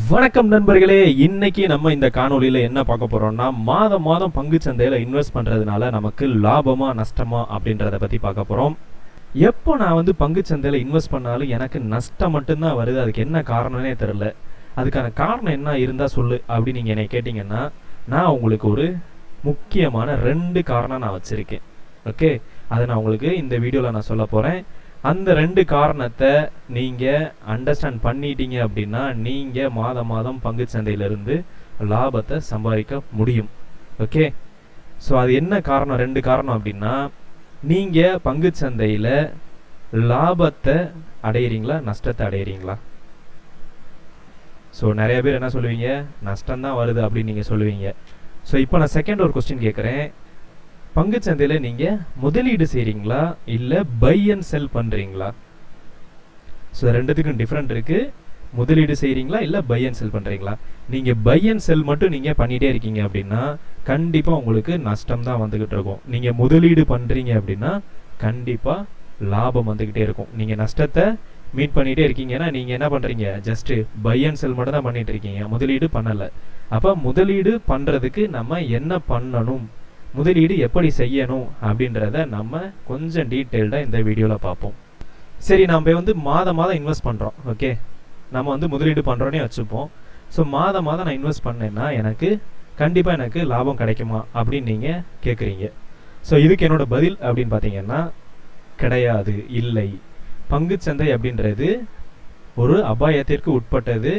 வணக்கம் நண்பர்களே. இன்னைக்கு நம்ம இந்த காணொலியில் என்ன பார்க்க போறோம்னா மாதம் மாதம் பங்கு சந்தையில் இன்வெஸ்ட் பண்றதுனால நமக்கு லாபமா நஷ்டமா அப்படின்றத பத்தி பார்க்க போறோம். எப்போ நான் வந்து பங்கு சந்தையில் இன்வெஸ்ட் பண்ணாலும் எனக்கு நஷ்டம் மட்டும்தான் வருது. அதுக்கு என்ன காரணம்னே தெரில அதுக்கான காரணம் என்ன இருந்தா சொல்லு அப்படின்னு நீங்க என்னை கேட்டீங்கன்னா நான் உங்களுக்கு ஒரு முக்கியமான ரெண்டு காரணம் நான் வச்சிருக்கேன். ஓகே? அதை நான் உங்களுக்கு இந்த வீடியோவில் நான் சொல்ல போகிறேன் அந்த ரெண்டு காரணத்தை நீங்கள் அண்டர்ஸ்டாண்ட் பண்ணிட்டீங்க அப்படின்னா நீங்கள் மாதம் மாதம் பங்கு சந்தையிலிருந்து லாபத்தை சம்பாதிக்க முடியும். ஓகே ஸோ அது என்ன காரணம்? ரெண்டு காரணம் அப்படின்னா நீங்கள் பங்கு சந்தையில் லாபத்தை அடையிறீங்களா நஷ்டத்தை அடையிறீங்களா? ஸோ நிறைய பேர் என்ன சொல்லுவீங்க? நஷ்டம் தான் வருது அப்படின்னு நீங்கள் சொல்லுவீங்க. ஸோ இப்போ நான் செகண்ட் ஒரு கொஸ்டின் கேட்குறேன் பங்குச்சந்தையில் நீங்கள் முதலீடு செய்கிறீங்களா இல்லை பை அண்ட் செல் பண்ணுறீங்களா ஸோ ரெண்டுத்துக்கும் டிஃப்ரெண்ட் இருக்குது முதலீடு செய்கிறீங்களா இல்லை பை அண்ட் செல் பண்ணுறீங்களா நீங்கள் பை அண்ட் செல் மட்டும் நீங்கள் பண்ணிகிட்டே இருக்கீங்க அப்படின்னா கண்டிப்பாக உங்களுக்கு நஷ்டம் தான் வந்துக்கிட்டு இருக்கும். நீங்கள் முதலீடு பண்ணுறீங்க அப்படின்னா கண்டிப்பாக லாபம் வந்துக்கிட்டே இருக்கும். நீங்கள் நஷ்டத்தை மீட் பண்ணிகிட்டே இருக்கீங்கன்னா நீங்கள் என்ன பண்ணுறீங்க ஜஸ்ட்டு பை அண்ட் செல் மட்டும் தான் பண்ணிகிட்டு இருக்கீங்க. முதலீடு பண்ணலை. அப்போ முதலீடு பண்ணுறதுக்கு நம்ம என்ன பண்ணணும்? முதலீடு எப்படி செய்யணும் அப்படின்றத நம்ம கொஞ்சம் டீட்டெயில்டாக இந்த வீடியோவில் பார்ப்போம். சரி நம்ம வந்து மாதம் மாதம் இன்வெஸ்ட் பண்ணுறோம் ஓகே? நம்ம வந்து முதலீடு பண்ணுறோன்னே வச்சுப்போம். ஸோ மாதம் மாதம் நான் இன்வெஸ்ட் பண்ணேன்னா எனக்கு கண்டிப்பாக எனக்கு லாபம் கிடைக்குமா அப்படின்னு நீங்கள் கேட்குறீங்க ஸோ இதுக்கு என்னோட பதில் அப்படின்னு பார்த்தீங்கன்னா கிடையாது இல்லை. பங்குச்சந்தை அப்படின்றது ஒரு அபாயத்திற்கு உட்பட்டது.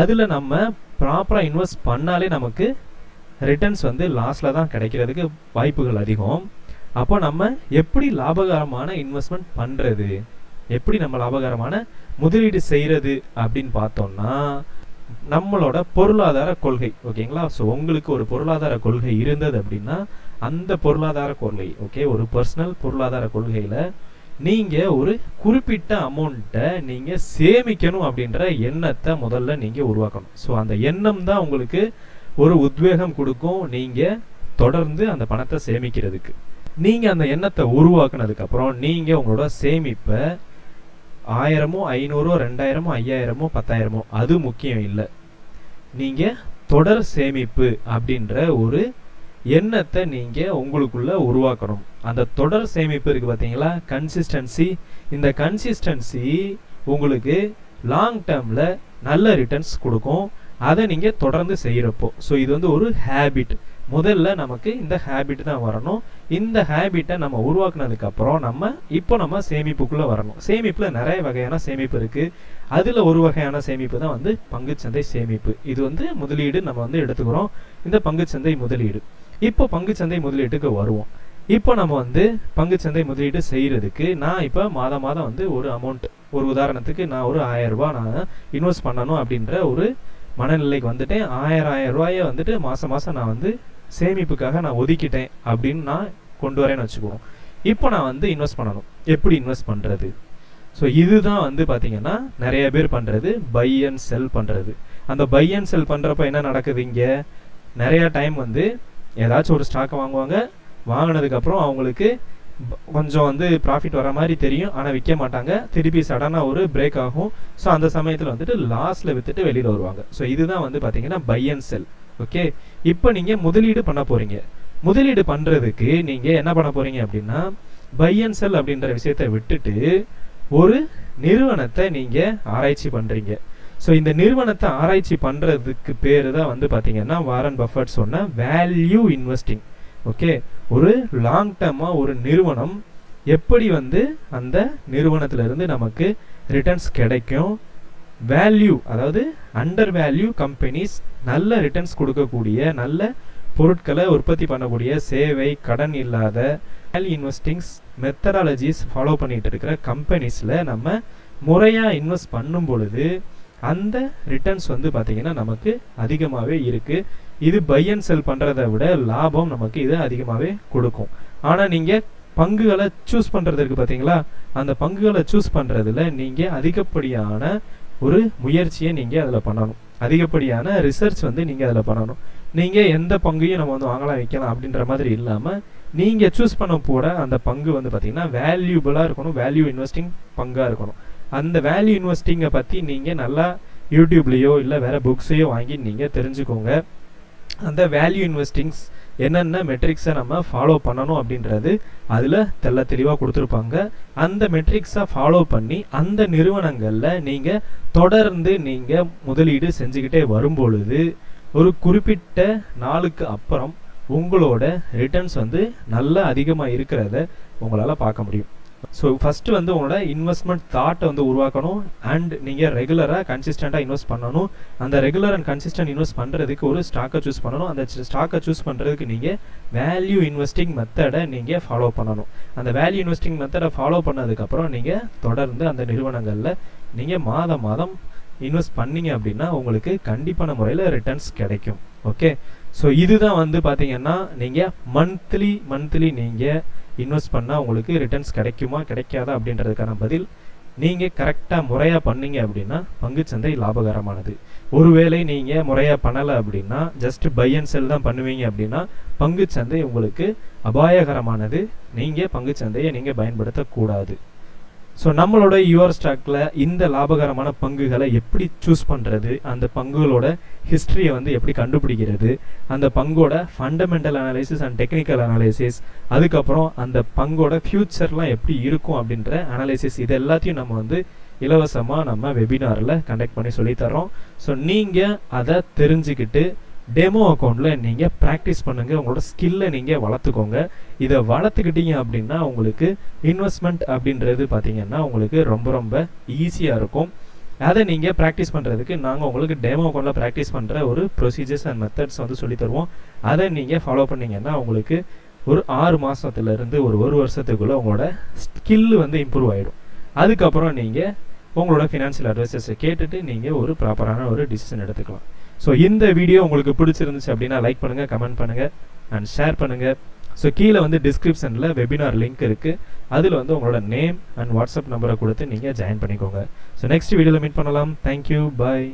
அதில் நம்ம ப்ராப்பராக இன்வெஸ்ட் பண்ணாலே நமக்கு ரிட்டர்ன்ஸ் வந்து லாஸ்ட்ல தான் கிடைக்கிறதுக்கு வாய்ப்புகள் அதிகம். அப்போ நம்ம எப்படி லாபகரமான இன்வெஸ்ட்மெண்ட் பண்றது? எப்படி நம்ம லாபகரமான முதலீடு செய்யறது அப்படின்னு பார்த்தோம்னா நம்மளோட பொருளாதார கொள்கை ஓகேங்களா ஸோ உங்களுக்கு ஒரு பொருளாதார கொள்கை இருந்தது அப்படின்னா அந்த பொருளாதார கொள்கை ஓகே ஒரு பர்சனல் பொருளாதார கொள்கையில நீங்க ஒரு குறிப்பிட்ட அமௌண்ட்டை நீங்க சேமிக்கணும் அப்படின்ற எண்ணத்தை முதல்ல நீங்க உருவாக்கணும். ஸோ அந்த எண்ணம் தான் உங்களுக்கு ஒரு உத்வேகம் கொடுக்கும் நீங்கள் தொடர்ந்து அந்த பணத்தை சேமிக்கிறதுக்கு. நீங்கள் அந்த எண்ணத்தை உருவாக்குனதுக்கப்புறம் நீங்கள் உங்களோட சேமிப்பை ஆயிரமோ ஐநூறோ ரெண்டாயிரமோ ஐயாயிரமோ பத்தாயிரமோ அது முக்கியம் இல்லை. நீங்கள் தொடர் சேமிப்பு அப்படின்ற ஒரு எண்ணத்தை நீங்கள் உங்களுக்குள்ளே உருவாக்கணும். அந்த தொடர் சேமிப்பு இருக்குது பார்த்தீங்களா கன்சிஸ்டன்சி இந்த கன்சிஸ்டன்சி உங்களுக்கு லாங் டேர்மில் நல்ல ரிட்டர்ன்ஸ் கொடுக்கும். அதை நீங்கள் தொடர்ந்து செய்யறப்போ. ஸோ இது வந்து ஒரு ஹேபிட் முதல்ல நமக்கு இந்த ஹேபிட் தான் வரணும். இந்த ஹேபிட்டை நம்ம உருவாக்குனதுக்கப்புறம் நம்ம இப்போ நம்ம சேமிப்புக்குள்ளே வரணும். சேமிப்பில் நிறைய வகையான சேமிப்பு இருக்கு. அதில் ஒரு வகையான சேமிப்பு தான் வந்து பங்குச்சந்தை சேமிப்பு. இது வந்து முதலீடு நம்ம வந்து எடுத்துக்கிறோம். இந்த பங்குச்சந்தை முதலீடு. இப்போ பங்குச்சந்தை முதலீட்டுக்கு வருவோம். இப்போ நம்ம வந்து பங்குச்சந்தை முதலீடு செய்யறதுக்கு நான் இப்போ மாதம் மாதம் வந்து ஒரு அமௌண்ட் ஒரு உதாரணத்துக்கு நான் ஒரு ஆயிரம் ரூபாய் நான் இன்வெஸ்ட் பண்ணணும் அப்படின்ற ஒரு மனநிலைக்கு வந்துட்டேன். ஆயிரம் ஆயிரம் ரூபாய வந்துட்டு மாதம் மாதம் நான் வந்து சேமிப்புக்காக நான் ஒதுக்கிட்டேன் அப்படின்னு நான் கொண்டு வரேன்னு வச்சுக்குவோம் இப்போ நான் வந்து இன்வெஸ்ட் பண்ணணும். எப்படி இன்வெஸ்ட் பண்ணுறது ஸோ இதுதான் வந்து பார்த்தீங்கன்னா நிறைய பேர் பண்ணுறது பை அண்ட் செல் பண்ணுறது அந்த பை அண்ட் செல் பண்ணுறப்ப என்ன நடக்குது இங்கே? நிறையா டைம் வந்து ஏதாச்சும் ஒரு ஸ்டாக்கை வாங்குவாங்க. வாங்கினதுக்கப்புறம் அவங்களுக்கு கொஞ்சம் வந்து ப்ராஃபிட் வர மாதிரி தெரியும். ஆனால் விற்க மாட்டாங்க. திருப்பி சடனாக ஒரு பிரேக் ஆகும். ஸோ அந்த சமயத்தில் வந்துட்டு லாஸ்ட்ல விற்றுட்டு வெளியில் வருவாங்க. ஸோ இதுதான் வந்து பார்த்தீங்கன்னா பை அண்ட் செல் ஓகே இப்போ நீங்கள் முதலீடு பண்ண போகிறீங்க முதலீடு பண்ணுறதுக்கு நீங்கள் என்ன பண்ண போகிறீங்க அப்படின்னா பை அண்ட் செல் அப்படின்ற விஷயத்தை விட்டுட்டு ஒரு நிறுவனத்தை நீங்கள் ஆராய்ச்சி பண்ணுறீங்க ஸோ இந்த நிறுவனத்தை ஆராய்ச்சி பண்ணுறதுக்கு பேர் தான் வந்து பார்த்தீங்கன்னா வாரன் பஃபட் சொன்ன வேல்யூ இன்வெஸ்டிங் ஓகே ஒரு லாங் டேர்மாக ஒரு நிறுவனம் எப்படி வந்து அந்த நிறுவனத்திலிருந்து நமக்கு ரிட்டர்ன்ஸ் கிடைக்கும்? வேல்யூ அதாவது அண்டர் வேல்யூ கம்பெனிஸ் நல்ல ரிட்டர்ன்ஸ் கொடுக்கக்கூடிய நல்ல பொருட்களை உற்பத்தி பண்ணக்கூடிய சேவை கடன் இல்லாத வேல்யூ இன்வெஸ்டிங்ஸ் மெத்தடாலஜிஸ் ஃபாலோ பண்ணிகிட்டு இருக்கிற கம்பெனிஸில் நம்ம முறையாக இன்வெஸ்ட் பண்ணும் பொழுது அந்த ரிட்டர்ன்ஸ் வந்து பார்த்திங்கன்னா நமக்கு அதிகமாகவே இருக்குது இது பை அண்ட் செல் பண்ணுறதை விட லாபம் நமக்கு இது அதிகமாகவே கொடுக்கும். ஆனால் நீங்கள் பங்குகளை சூஸ் பண்ணுறதுக்கு பார்த்தீங்களா அந்த பங்குகளை சூஸ் பண்ணுறதுல நீங்கள் அதிகப்படியான ஒரு முயற்சியை நீங்கள் அதில் பண்ணணும். அதிகப்படியான ரிசர்ச் வந்து நீங்கள் அதில் பண்ணணும். நீங்கள் எந்த பங்கையும் நம்ம வந்து வாங்கலாம் வைக்கலாம் அப்படின்ற மாதிரி இல்லாமல் நீங்கள் சூஸ் பண்ண போட அந்த பங்கு வந்து பார்த்தீங்கன்னா வேல்யூபிளாக இருக்கணும் வேல்யூ இன்வெஸ்டிங் பங்காக இருக்கணும். அந்த வேல்யூ இன்வெஸ்டிங்கை பற்றி நீங்கள் நல்லா யூடியூப்லேயோ இல்லை வேறு புக்ஸையோ வாங்கி நீங்கள் தெரிஞ்சுக்கோங்க. அந்த வேல்யூ இன்வெஸ்டிங்ஸ் என்னென்ன மெட்ரிக்ஸை நம்ம ஃபாலோ பண்ணணும் அப்படின்றது அதில் தெள்ள தெளிவாக கொடுத்துருப்பாங்க. அந்த மெட்ரிக்ஸை ஃபாலோ பண்ணி அந்த நிறுவனங்களில் நீங்கள் தொடர்ந்து நீங்கள் முதலீடு செஞ்சுக்கிட்டே வரும்பொழுது ஒரு குறிப்பிட்ட நாளுக்கு அப்புறம் உங்களோட ரிட்டர்ன்ஸ் வந்து நல்லா அதிகமாக இருக்கிறத உங்களால் பார்க்க முடியும். ஸோ ஃபஸ்ட்டு வந்து உங்களோட இன்வெஸ்ட்மெண்ட் தாட்டை வந்து உருவாக்கணும். அண்ட் நீங்கள் ரெகுலராக கன்சிஸ்டண்ட்டாக இன்வெஸ்ட் பண்ணணும். அந்த ரெகுலர் அண்ட் கன்சிஸ்டன்ட் இன்வெஸ்ட் பண்ணுறதுக்கு ஒரு ஸ்டாக்கை சூஸ் பண்ணணும். அந்த ஸ்டாக்கை சூஸ் பண்ணுறதுக்கு நீங்கள் வேல்யூ இன்வெஸ்டிங் மெத்தடை நீங்கள் ஃபாலோ பண்ணணும். அந்த வேல்யூ இன்வெஸ்டிங் மெத்தடை ஃபாலோ பண்ணதுக்கப்புறம் நீங்கள் தொடர்ந்து அந்த நிறுவனங்களில் நீங்கள் மாதம் மாதம் இன்வெஸ்ட் பண்ணீங்க அப்படின்னா உங்களுக்கு கண்டிப்பான முறையில் ரிட்டர்ன்ஸ் கிடைக்கும். ஓகே ஸோ இதுதான் வந்து பார்த்தீங்கன்னா நீங்கள் மந்த்லி மந்த்லி நீங்கள் இன்வெஸ்ட் பண்ணால் உங்களுக்கு ரிட்டர்ன்ஸ் கிடைக்குமா கிடைக்காதா அப்படின்றதுக்கான பதில் நீங்கள் கரெக்டாக முறையாக பண்ணீங்க அப்படின்னா பங்குச்சந்தை லாபகரமானது. ஒருவேளை நீங்கள் முறையாக பண்ணலை அப்படின்னா ஜஸ்ட் பை அண்ட் செல் தான் பண்ணுவீங்க அப்படின்னா பங்குச்சந்தை உங்களுக்கு அபாயகரமானது. நீங்கள் பங்குச்சந்தையை நீங்கள் பயன்படுத்தக்கூடாது. ஸோ நம்மளோட யுவர் ஸ்டாக்கில் இந்த லாபகரமான பங்குகளை எப்படி சூஸ் பண்ணுறது அந்த பங்குகளோட ஹிஸ்ட்ரியை வந்து எப்படி கண்டுபிடிக்கிறது அந்த பங்கோட fundamental analysis and technical analysis அதுக்கப்புறம் அந்த பங்கோட ஃப்யூச்சர்லாம் எப்படி இருக்கும் அப்படின்ற அனாலிசிஸ் இது எல்லாத்தையும் நம்ம வந்து இலவசமாக நம்ம வெபினாரில் கண்டக்ட் பண்ணி சொல்லித்தரோம் ஸோ நீங்கள் அதை தெரிஞ்சுக்கிட்டு டெமோ அக்கௌண்ட்டில் நீங்கள் ப்ராக்டிஸ் பண்ணுங்கள் உங்களோட ஸ்கில்லை நீங்கள் வளர்த்துக்கோங்க. இதை வளர்த்துக்கிட்டீங்க அப்படின்னா உங்களுக்கு இன்வெஸ்ட்மெண்ட் அப்படின்றது பார்த்தீங்கன்னா உங்களுக்கு ரொம்ப ரொம்ப ஈஸியாக இருக்கும். அதை நீங்கள் ப்ராக்டிஸ் பண்ணுறதுக்கு நாங்கள் உங்களுக்கு டெமோ அக்கௌண்ட்டில் ப்ராக்டிஸ் பண்ணுற ஒரு ப்ரொசீஜர்ஸ் அண்ட் மெத்தட்ஸ் வந்து சொல்லி தருவோம். அதை நீங்கள் ஃபாலோ பண்ணிங்கன்னா உங்களுக்கு ஒரு ஆறு மாதத்துலேருந்து ஒரு ஒரு வருஷத்துக்குள்ளே உங்களோட ஸ்கில் வந்து இம்ப்ரூவ் ஆகிடும் அதுக்கப்புறம் நீங்கள் உங்களோட ஃபினான்ஷியல் அட்வைசர்ஸை கேட்டுட்டு நீங்கள் ஒரு ப்ராப்பரான ஒரு டிசிஷன் எடுத்துக்கலாம். ஸோ இந்த வீடியோ உங்களுக்கு பிடிச்சிருந்துச்சு அப்படின்னா லைக் பண்ணுங்கள் கமெண்ட் பண்ணுங்கள் அண்ட் ஷேர் பண்ணுங்கள் ஸோ கீழே வந்து டிஸ்கிரிப்ஷனில் வெபினார் லிங்க் இருக்குது அதில் வந்து உங்களோட நேம் அண்ட் வாட்ஸ்அப் நம்பரை கொடுத்து நீங்கள் ஜாயின் பண்ணிக்கோங்க. ஸோ நெக்ஸ்ட் வீடியோவில் மீட் பண்ணலாம். Thank you bye